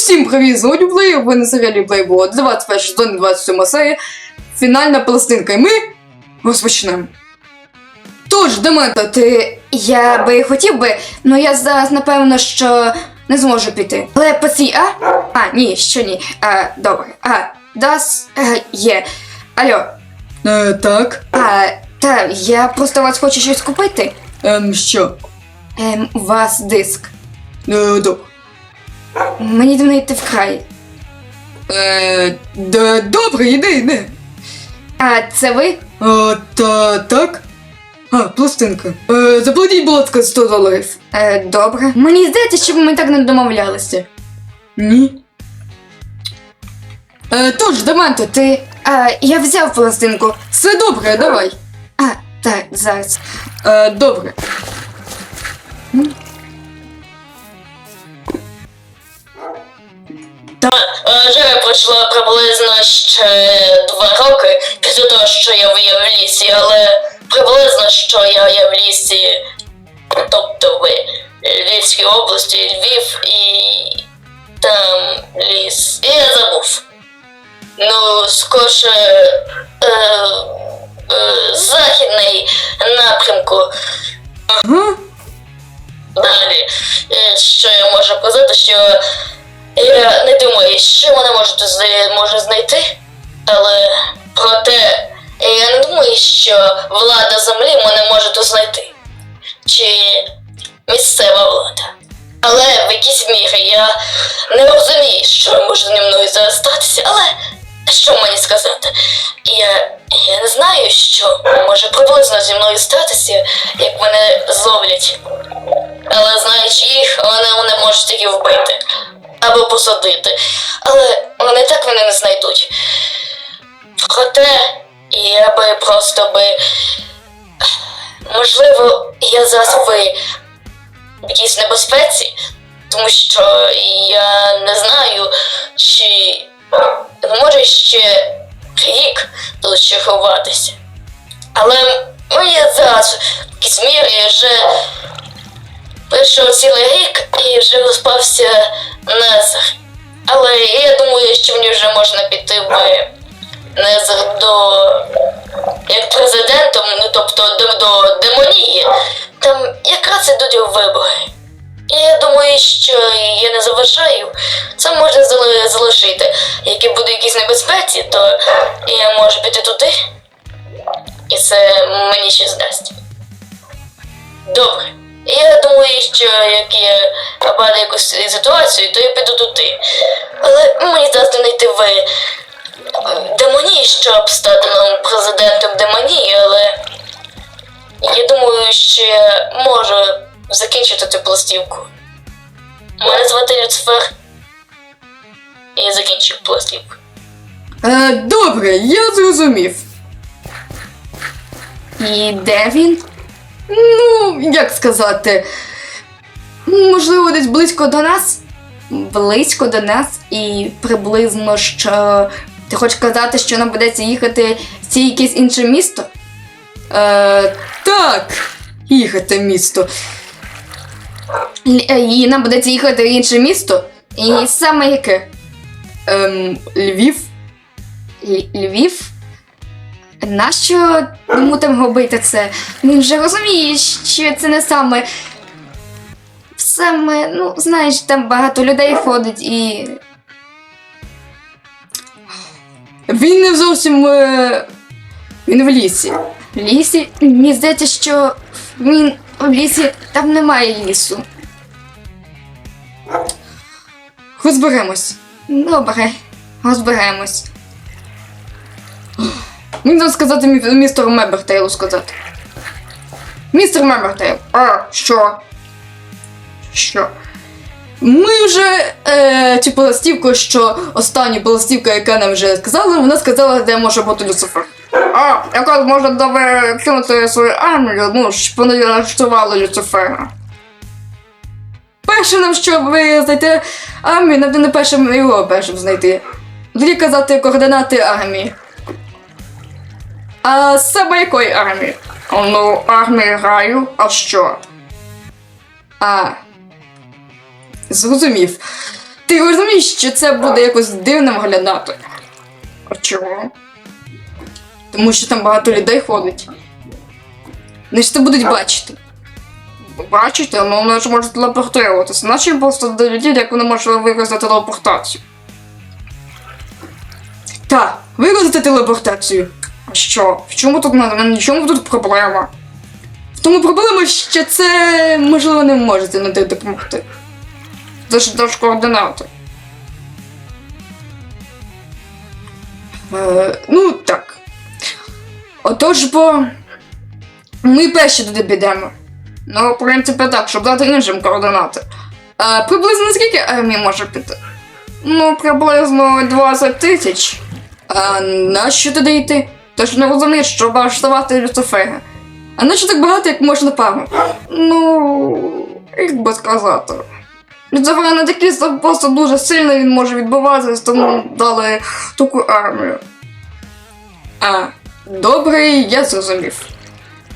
Усім привіт, з Плеєр, ви на серіалі Плейбол 21 сезон 27 серія. Фінальна пластинка, і ми розпочнемо. Тож, Демента, ти. Я би хотів би, але я зараз напевно, що не зможу піти. Але по цій А? А, ні, що ні. А, добре. А, дас е, є. Алло. Е, так. А, та я просто вас хочу щось купити. Ем, що? Ем, у вас диск. Е, добре. Мені до неї йти вкрай. Е, да, добре, іди, іди. А, це ви? А, та, так. А, пластинка. Е, заплатіть, будь ласка, 100 доларів. Е, добре. Мені здається, що ми так не домовлялися. Ні. Е, тож, Дементо, ти. А, я взяв пластинку. Все добре, давай. А, так, зараз. Е, добре. Вже пройшло приблизно ще два роки після того, що я виїв в лісі, але приблизно що я є в лісі, тобто в Львівській області, Львів і там ліс. І я забув. Ну, скорше е, е, західний напрямку. Далі, е, що я можу сказати, що я не думаю, що вони можуть може знайти, але проте я не думаю, що влада землі мене може знайти. Чи місцева влада. Але в якійсь мірі я не розумію, що може зі мною зараз статися, але що мені сказати? Я, я не знаю, що може приблизно зі мною статися, як мене зловлять. Але знаючи їх, вони мене можуть тільки вбити або посадити. Але вони так мене не знайдуть. Проте я би просто би. Можливо, я зараз в якійсь небезпеці, тому що я не знаю, чи може ще рік тут ще ховатися. Але я зараз в якійсь мірі вже пройшов цілий рік і вже розпався Незер. Але я думаю, що мені вже можна піти в Незер до як президентом, ну тобто до, до демонії. Там якраз ідуть вибори. І я думаю, що я не заважаю. Це можна залишити. Як я буду в якійсь небезпеці, то я можу піти туди. І це мені щось дасть. Добре. Що як я якусь ситуацію, то я піду туди. Але мені зараз знайти в е, демонії, щоб стати новим президентом демонії, але я думаю, що я можу закінчити цю пластівку. Мене звати Люцифер. І я закінчив пластівку. Е, добре, я зрозумів. І де він? Ну, як сказати. Можливо, десь близько до нас? Близько до нас і приблизно що. Ти хочеш казати, що нам доведеться їхати в ці якесь інше місто? Е, так, їхати місто. І нам доведеться їхати в інше місто? І саме яке? Ем, Львів. Л- Львів? Нащо йому там робити це? Він же розуміє, що це не саме. Саме, ну, знаєш, там багато людей ходить і. Він не зовсім. Е, він в лісі. В лісі? Мені здається, що він в лісі там немає лісу. Розберемось. Добре, розберемось. Мені треба сказати мі- містеру Мебертейлу сказати. Містер Мебертейл, а що? Що? Ми вже е, цю пластівку, що остання пластівка, яка нам вже сказала, вона сказала, де може бути Люцифер. А, якраз може добре кинути свою армію, ну, щоб вони налаштували Люцифера. Перше нам, щоб знайти армію, нам не першим його першим знайти. Тоді казати координати армії. А саме якої армії? Ну, армії раю, а що? А. Зрозумів. Ти розумієш, що це буде якось дивно виглядати. А чого? Тому що там багато людей ходить. Вони ж це будуть бачити. Бачите, ну вони ж можуть телепортуватися. Наче просто доведіть, як вони можуть використати телепортацію. Так, використати телепортацію. А що? В чому тут на в чому тут проблема? В тому проблема, що це можливо не можете на те допомогти. Це теж координати. Е, ну так. Отож бо. Ми перші туди підемо. Ну, в принципі, так, щоб дати іншим координати. А приблизно скільки армій може піти? Ну, приблизно 20 тисяч. А нащо туди йти? Ти ж не розумієш, що баштувати Люцифера. А нащо так багато, як можна пару? Ну, як би сказати. Люцифер не такий просто дуже сильно він може відбуватися, тому дали таку армію. А, добре, я зрозумів.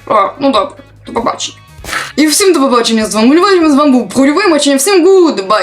О, ну добре, до побачення. І всім до побачення з вами. Львові з вами був Прольовий Мачення. Всім гуд, бай!